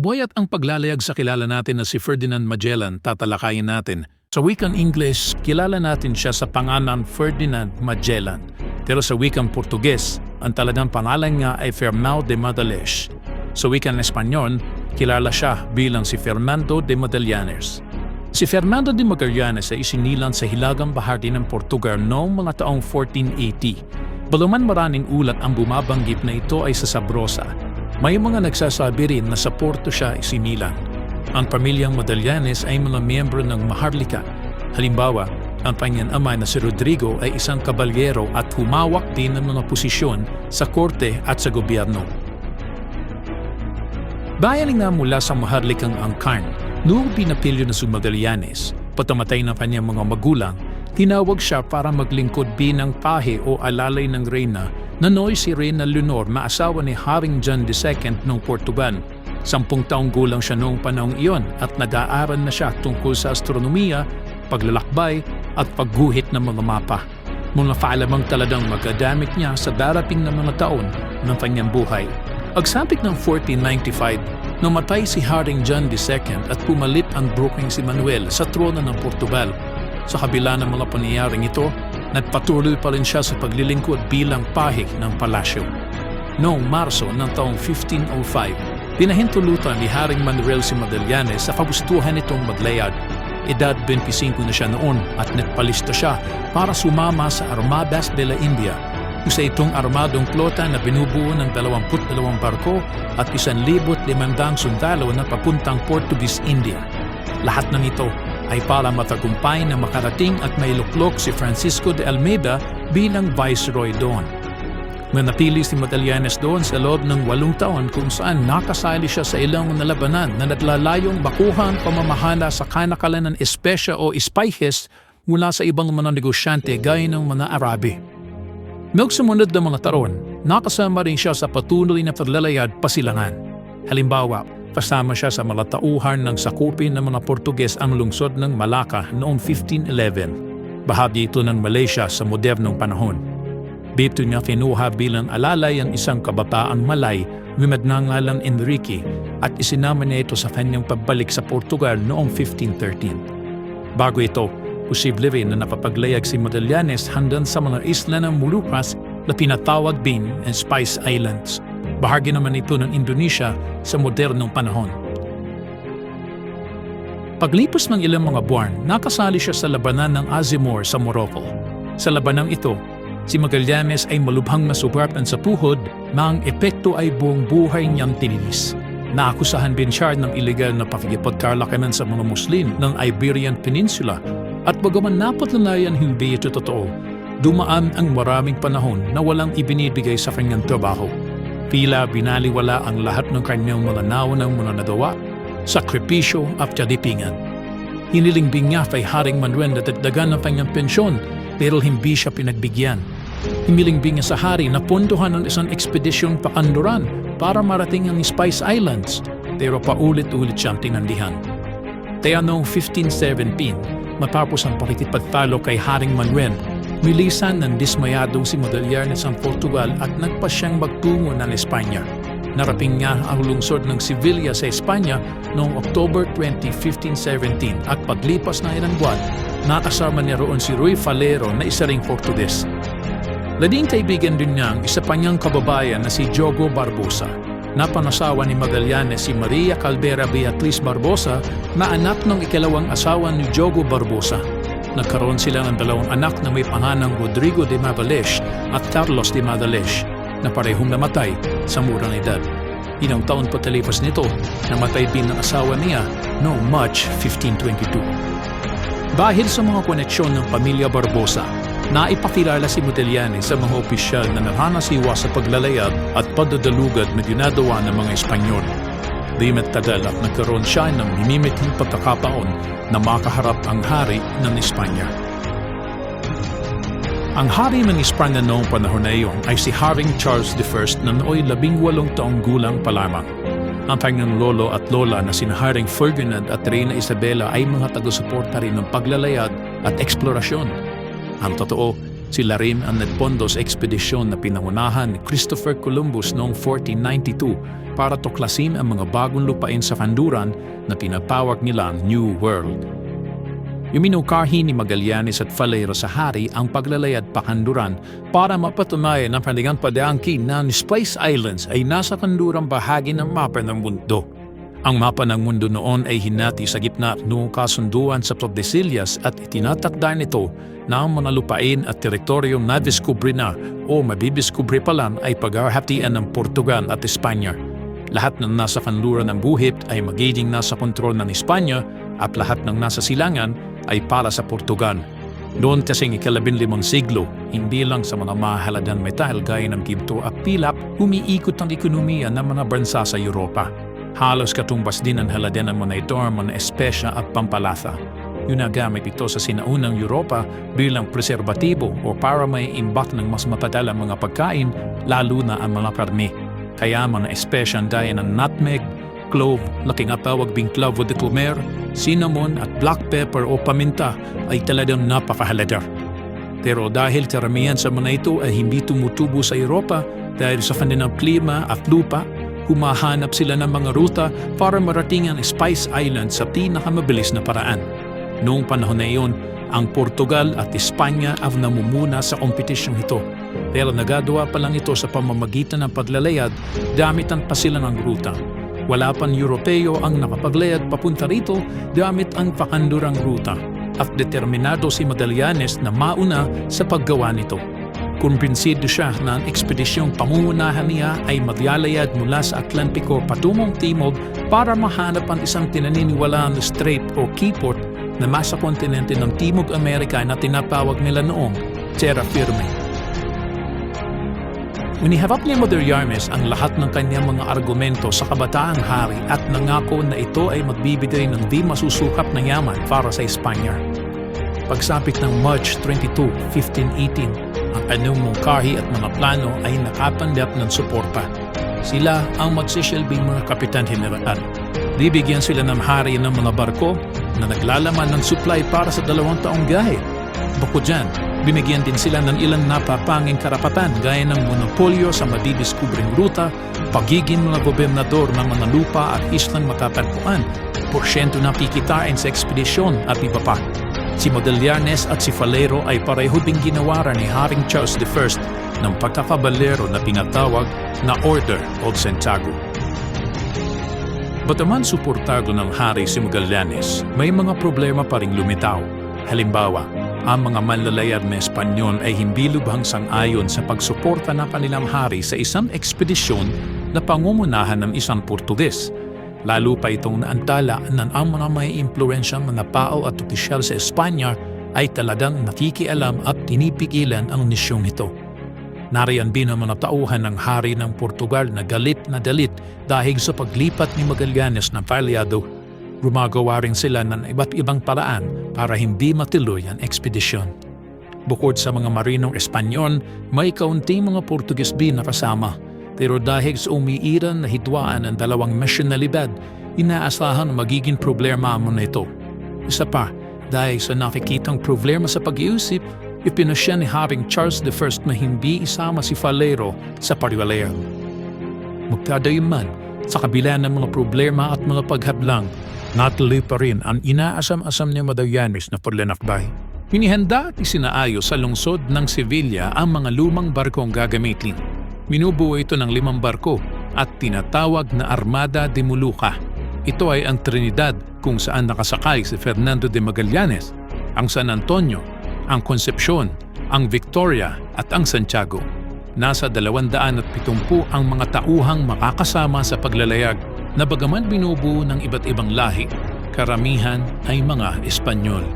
Ang buhay at ang paglalayag sa kilala natin na si Ferdinand Magellan tatalakayin natin. Sa wikang English, kilala natin siya sa pangalan Ferdinand Magellan. Pero sa wikang Portuges, ang talagang pangalan nga ay Fernão de Madales. Sa wikang Espanyol, kilala siya bilang si Fernando de Magallanes. Si Fernando de Magallanes ay isinilang sa Hilagang Bahagi ng Portugal noong mga taong 1480. Baluman maraming ulat ang bumabanggit na ito ay sa Sabrosa. May mga nagsasabi rin na sa Porto siya isinilang. Ang pamilyang Magallanes ay mga miyembro ng Maharlika. Halimbawa, ang kanyang ama na si Rodrigo ay isang kabalyero at humawak din ng mga posisyon sa korte at sa gobyerno. Bayaning nga mula sa maharlikang angkan, noong pinapilyo na si Magallanes, patamatay ng kanyang mga magulang, tinawag siya para maglingkod binang pahe o alalay ng reyna na nooy si Reyna Leonor na asawa ni Haring John II ng Portugal. Sampung taong gulang siya noong panahong iyon at nag-aaral na siya tungkol sa astronomiya, paglalakbay at pagguhit ng mga mapa. Mga paalamang talagang magagamit niya sa darating na mga taon ng kanyang buhay. Agsapit ng 1495, namatay si Haring John II at pumalit ang broking si Manuel sa trono ng Portugal. Sa kabila ng mga pangyayaring ito, nagpatuloy pa rin siya sa paglilingkod bilang pahig ng palasyo. Noong Marso ng taong 1505, pinahintulutan ni Haring Manuel si Magallanes sa kagustuhan nitong maglayag. Edad 25 na siya noon at nagpalista siya para sumama sa Armadas de la India isa itong armadong plota na binubuo ng 22 barko at 1,500 sundalo na papuntang Portuguese India. Lahat ng ito ay para matagumpay na makarating at mailuklok si Francisco de Almeida bilang Viceroy doon. Manatili si Magallanes doon sa loob ng walong taon kung saan nakasali siya sa ilang mga labanan na naglalayong bakuhan pamamahala sa kanakalan ng espesya o spices mula sa ibang mga negosyante gaya ng mga Arabi. Noong sumunod na mga taon, nakasama rin siya sa patuloy na paglalayad pasilangan. Halimbawa, kasama siya sa malatauhan ng sakupin ng mga Portuges ang lungsod ng Malacca noong 1511. Bahagi ito ng Malaysia sa modernong panahon. Dito niya kinuha bilang alalay ang isang kabataang Malay na nagngangalang Enrique at isinama niya ito sa kanyang pagbalik sa Portugal noong 1513. Bago ito, Posible rin na napapaglayag si Magallanes hanggang sa mga isla ng Molucas na pinatawag din ang Spice Islands. Bahagi naman ito ng Indonesia sa modernong panahon. Paglipas ng ilang mga buwan, nakasali siya sa labanan ng Azimor sa Morocco. Sa labanang ito, si Magallanes ay malubhang nasugatan sa puhod na ang epekto ay buong buhay niyang tinilis. Naakusahan din siya ng ilegal na pakikipagkarlakanan sa mga Muslim ng Iberian Peninsula at bagaman napatunayan hindi ito totoo, dumaan ang maraming panahon na walang ibinibigay sa kanyang trabaho. Tila binaliwala ang lahat ng kanyang mga naunang mga nagawa, sakripisyo at kadipingan. Hinilingbing niya kay Haring Manuel na dagdagan ng kanyang pensyon pero hindi siya pinagbigyan. Himilingbing niya sa hari na punduhan ng isang ekspedisyon pa Kanduran para marating ang Spice Islands pero paulit-ulit siyang tinandihan. Kaya noong 1517, matapos ang pakikipagtalo kay Haring Manuel, milisan ng dismayadong si Magallanes ang Portugal at nagpa siyang magtungo ng Espanya. Narating niya ang lungsod ng Sevilla sa Espanya noong October 20, 1517 at paglipas na ilang buwan, nakasama niya roon si Rui Falero na isa ring Portugues. Lading kaibigan din niya ang isa pa niyang kababayan na si Jogo Barbosa Napanasawa ni Magallanes si Maria Caldera Beatriz Barbosa na anak ng ikalawang asawa ni Jogo Barbosa. Nagkaroon sila ng dalawang anak na may panganang Rodrigo de Mavales at Carlos de Madales na parehong namatay sa murang edad. Ilang taon patalipas nito, namatay din ang asawa niya noong March 1522. Dahil sa mga koneksyon ng pamilya Barbosa, Naipakilala si Monteliani sa mga opisyal na nahanasiwa sa paglalayag at pagdadalugad na ginagawa ng mga Espanyol. Di tagal at nagkaroon siya ng minimiting pagkakataon na makaharap ang hari ng Espanya. Ang hari ng Espanya noong panahon na iyon ay si Haring Charles I na nooy labing walong taong gulang pa lamang. Ang kanyang lolo at lola na sina Haring Ferdinand at Reina Isabela ay mga taga-suporta rin ng paglalayag at eksplorasyon ang totoo, Sila rin ang nagpondo sa ekspedisyon na pinangunahan ni Christopher Columbus noong 1492 para tuklasin ang mga bagong lupain sa kanduran na pinatawag nilang New World. Yuminukarhi ni Magallanes at Falero sa hari ang paglalayad pakanduran para mapatunayan ang kanilang padaangkin na ang Spice Islands ay nasa kandurang bahagi ng mapa ng mundo. Ang mapa ng mundo noon ay hinati sa gitna noong kasunduan sa Tordesillas at itinatakda nito na ang mga lupain at teritoryong nadiskubre na o mabibiskubre pa lang ay paghahatian ng Portugal at Espanya. Lahat ng nasa kanluran ng buhit ay magiging nasa kontrol ng Espanya at lahat ng nasa silangan ay para sa Portugal. Noon kasing ikalabing limang siglo, hindi lang sa mga mahalagang metal gaya ng ginto at pilak, umiikot ang ekonomiya ng mga bansa sa Europa. Halos katumbas din ang halaga ng mga ang espesya at pampalasa. Yun na gamit ito sa sinaunang Europa bilang preserbatibo o para may imbak ng mas mapadalang mga pagkain, lalo na ang mga karne. Kaya mga espesya gaya ng nutmeg, clove, laking atawag bing clavo de comer, cinnamon at black pepper o paminta ay talagang napakahalaga. Pero dahil karamihan sa mga ito ay hindi tumutubo sa Europa dahil sa kanilang klima at lupa, humahanap sila ng mga ruta para marating ang Spice Island sa pinakamabilis na paraan. Noong panahon na iyon, ang Portugal at Espanya ang namumuna sa kompetisyong ito. Pero nagagawa pa lang ito sa pamamagitan ng paglalayad, damitan pa sila ng ruta. Wala pang Europeo ang nakapaglayad papunta rito gamit ang pakandurang ruta at determinado si Magallanes na mauna sa paggawa nito. Kumbinsido siya na ang ekspedisyong pangungunahan niya ay maglalayad mula sa Atlantiko patungong timog para mahanap ang isang tinaniniwalaan na strait o keyport na masa kontinente ng Timog Amerika na tinatawag nila noong Terra Firme. Uniharap ni Mother Yarmes ang lahat ng kanyang mga argumento sa kabataang hari at nangako na ito ay magbibigay ng di masusukap na yaman para sa Espanya. Pagsapit ng March 22, 1518, ang kanyang mungkahi at mga plano ay nakatanggap ng suporta. Sila ang magsisilbing mga kapitan general. Bibigyan sila ng hari ng mga barko na naglalaman ng supply para sa dalawang taong gahe. Bukod dyan, binigyan din sila ng ilang napapanging karapatan gaya ng monopolyo sa madidiskubreng ruta, pagiging mga gobernador ng mga lupa at islang matatagpuan, porsyento na kikitain sa ekspedisyon at iba pa. Si Magallanes at si Falero ay pareho ding ginawaran ni Haring Charles I ng pagkakabalero na tinatawag na Order of Santiago. Bataman suportado ng hari si Magallanes, may mga problema pa ring lumitaw. Halimbawa, ang mga manlalayag na Espanyol ay hindi lubhang sang-ayon sa pagsuporta ng kanilang hari sa isang ekspedisyon na pangungunahan ng isang Portuges. Lalo pa itong naantala na ang mga may impluensyang mga tao at opisyal sa Espanya ay talagang nakikialam at tinipigilan ang misyong ito. Nariyan din ang mga tauhan ng hari ng Portugal na galit na dalit dahil sa paglipat ni Magallanes ng Paliado. Gumagawa rin sila ng iba't ibang paraan para hindi matuloy ang ekspedisyon. Bukod sa mga marinong Espanyol, may kaunting mga Portuguese din na kasama. Pero dahil sa umiiran na hidwaan ng dalawang nasyonalidad, inaasahan na magiging problema mo na ito. Isa pa, dahil sa nakikitang problema sa pag-iusip, ipinasya ni Haring Charles I na hindi isama si Falero sa pariwalayan. Magkadayman, sa kabila ng mga problema at mga paghadlang, natuloy pa rin ang inaasam-asam ni Magallanes na paglanakbay. Hinihanda at isinaayos sa lungsod ng Sevilla ang mga lumang barkong gagamitin. Minubuo ito ng limang barko at tinatawag na Armada de Molucca. Ito ay ang Trinidad kung saan nakasakay si Fernando de Magallanes, ang San Antonio, ang Concepcion, ang Victoria at ang Santiago. Nasa 270 ang mga tauhang makakasama sa paglalayag na bagaman binubuo ng iba't ibang lahi, karamihan ay mga Espanyol.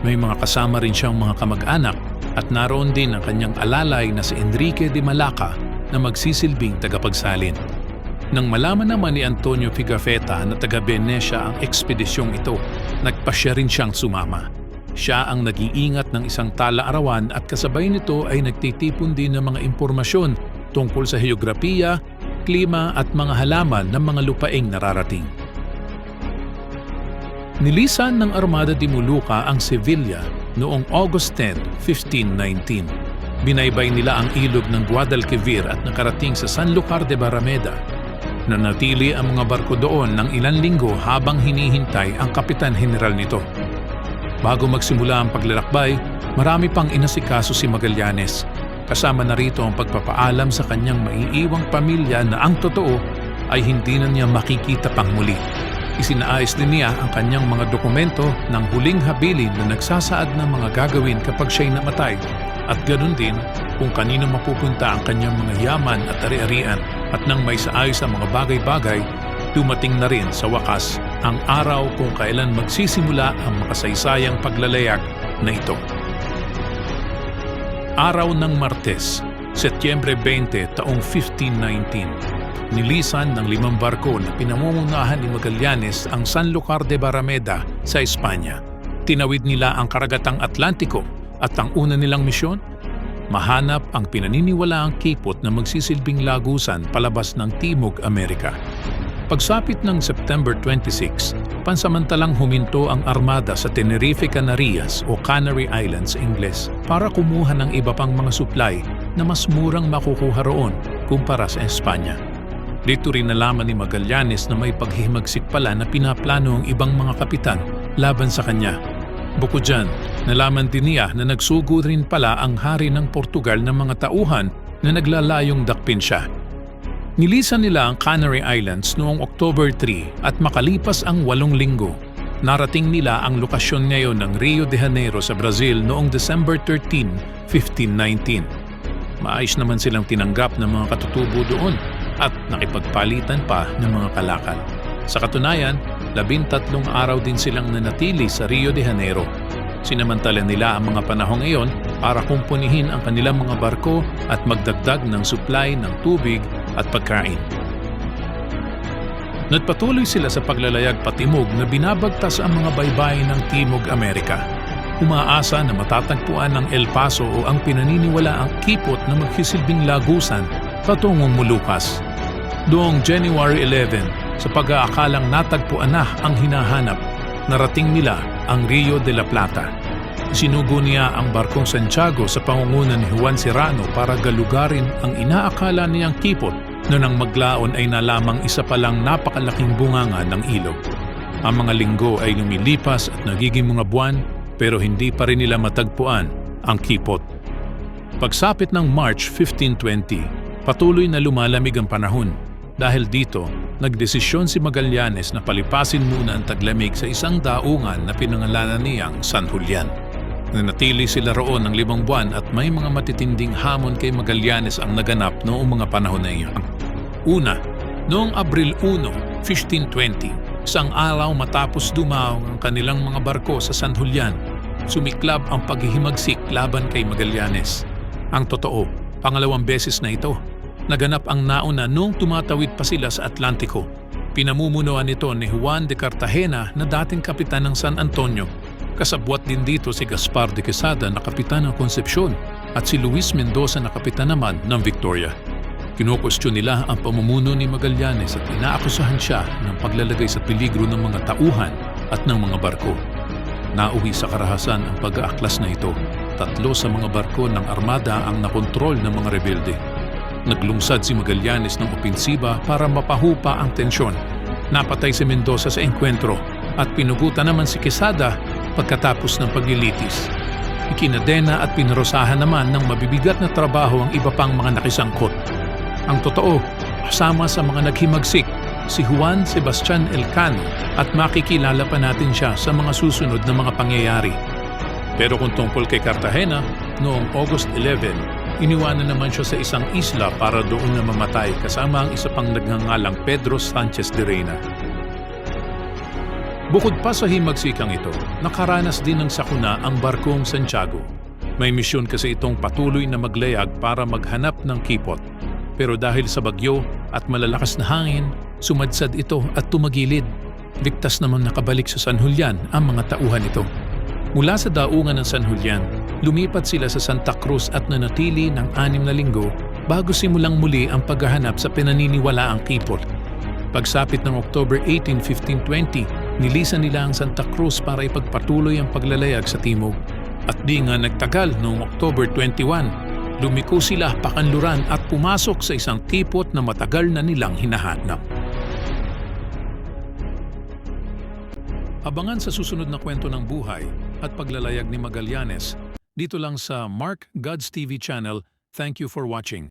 May mga kasama rin siyang mga kamag-anak at naroon din ang kanyang alalay na si Enrique de Malaca na magsisilbing tagapagsalin. Nang malaman naman ni Antonio Pigafetta na taga Venecia ang ekspedisyong ito, nagpasya rin siyang sumama. Siya ang nag-iingat ng isang tala-arawan at kasabay nito ay nagtitipon din ng mga impormasyon tungkol sa heograpiya, klima at mga halaman ng mga lupaing nararating. Nilisan ng Armada de Molucca ang Sevilla noong August 10, 1519. Binaybay nila ang ilog ng Guadalquivir at nakarating sa San Lucar de Barrameda. Nanatili ang mga barko doon ng ilan linggo habang hinihintay ang kapitan general nito. Bago magsimula ang paglalakbay, marami pang inasikaso si Magallanes. Kasama na rito ang pagpapaalam sa kanyang maiiwang pamilya na ang totoo ay hindi na niya makikita pang muli. Isinaayos din niya ang kanyang mga dokumento ng huling habilin na nagsasaad ng mga gagawin kapag siya'y namatay at ganoon din kung kanino mapupunta ang kanyang mga yaman at ari-arian at nang may saayos ang mga bagay-bagay, dumating na rin sa wakas ang araw kung kailan magsisimula ang makasaysayang paglalayag na ito. Araw ng Martes, Setyembre 20, taong 1519. Nilisan ng limang barko na pinamumunahan ni Magallanes ang San Lucar de Barrameda sa Espanya. Tinawid nila ang karagatang Atlantiko at ang una nilang misyon? Mahanap ang pinaniniwalaang kipot na magsisilbing lagusan palabas ng Timog Amerika. Pagsapit ng September 26, pansamantalang huminto ang armada sa Tenerife Canarias o Canary Islands Ingles para kumuha ng iba pang mga supply na mas murang makukuha roon kumpara sa Espanya. Dito rin nalaman ni Magallanes na may paghihimagsik pala na pinaplano ang ibang mga kapitan laban sa kanya. Bukod dyan, nalaman din niya na nagsugo rin pala ang hari ng Portugal ng mga tauhan na naglalayong dakpin siya. Nilisan nila ang Canary Islands noong October 3 at makalipas ang walong linggo. Narating nila ang lokasyon ngayon ng Rio de Janeiro sa Brazil noong December 13, 1519. Maayos naman silang tinanggap ng mga katutubo doon at nakipagpalitan pa ng mga kalakal. Sa katunayan, labintatlong araw din silang nanatili sa Rio de Janeiro. Sinamantala nila ang mga panahong iyon para kumpunihin ang kanilang mga barko at magdagdag ng supply ng tubig at pagkain. Nagpatuloy sila sa paglalayag patimog na binabagtas ang mga baybayin ng Timog Amerika. Umaasa na matatagpuan ng El Paso o ang pinaniniwala ang kipot na magsisilbing lagusan patungong Molucas. Doong January 11, sa pag-aakalang natagpuan na ang hinahanap, narating nila ang Rio de la Plata. Sinugo niya ang barkong Santiago sa pangunguna ni Juan Serrano para galugarin ang inaakala niyang kipot na nang maglaon ay nalamang isa palang napakalaking bunganga ng ilog. Ang mga linggo ay lumilipas at nagiging mga buwan pero hindi pa rin nila matagpuan ang kipot. Pagsapit ng March 1520, patuloy na lumalamig ang panahon. Dahil dito, nagdesisyon si Magallanes na palipasin muna ang taglamig sa isang daungan na pinangalanan niyang San Julian. Nanatili sila roon ng limang buwan at may mga matitinding hamon kay Magallanes ang naganap noong mga panahon na iyon. Una, noong Abril 1, 1520, isang araw matapos dumaong ang kanilang mga barko sa San Julian, sumiklab ang paghihimagsik laban kay Magallanes. Ang totoo, pangalawang beses na ito. Naganap ang nauna noong tumatawid pa sila sa Atlantiko. Pinamumunuan nito ni Juan de Cartagena na dating kapitan ng San Antonio Kasabwat din dito si Gaspar de Quesada na kapitan ng Concepcion at si Luis Mendoza na kapitan naman ng Victoria. Kinukustyon nila ang pamumuno ni Magallanes at inaakusahan siya ng paglalagay sa peligro ng mga tauhan at ng mga barko. Nauwi sa karahasan ang pag-aaklas na ito. Tatlo sa mga barko ng armada ang nakontrol ng mga rebelde. Naglungsad si Magallanes ng opensiba para mapahupa ang tensyon. Napatay si Mendoza sa enkwentro at pinugutan naman si Quesada pagkatapos ng paglilitis. Ikinadena at pinarosahan naman ng mabibigat na trabaho ang iba pang mga nakisangkot. Ang totoo, kasama sa mga naghimagsik, si Juan Sebastian Elcano at makikilala pa natin siya sa mga susunod na mga pangyayari. Pero kung tungkol kay Cartagena, noong August 11, iniwanan naman siya sa isang isla para doon na mamatay kasama ang isa pang nagngangalang Pedro Sanchez de Reina. Bukod pa sa himagsikang ito, nakaranas din ng sakuna ang barkong Santiago. May misyon kasi itong patuloy na maglayag para maghanap ng kipot. Pero dahil sa bagyo at malalakas na hangin, sumadsad ito at tumagilid. Ligtas naman nakabalik sa San Julian ang mga tauhan ito. Mula sa daungan ng San Julian, lumipat sila sa Santa Cruz at nanatili ng anim na linggo bago simulang muli ang paghahanap sa pinaniniwalaang kipot. Pagsapit ng October 18, 1520, nilisan nila ang Santa Cruz para ipagpatuloy ang paglalayag sa timog. At di nga nagtagal noong October 21, Lumiko sila pakanluran at pumasok sa isang tipot na matagal na nilang hinahanap. Abangan sa susunod na kwento ng buhay at paglalayag ni Magallanes dito lang sa Mark God's TV channel. Thank you for watching.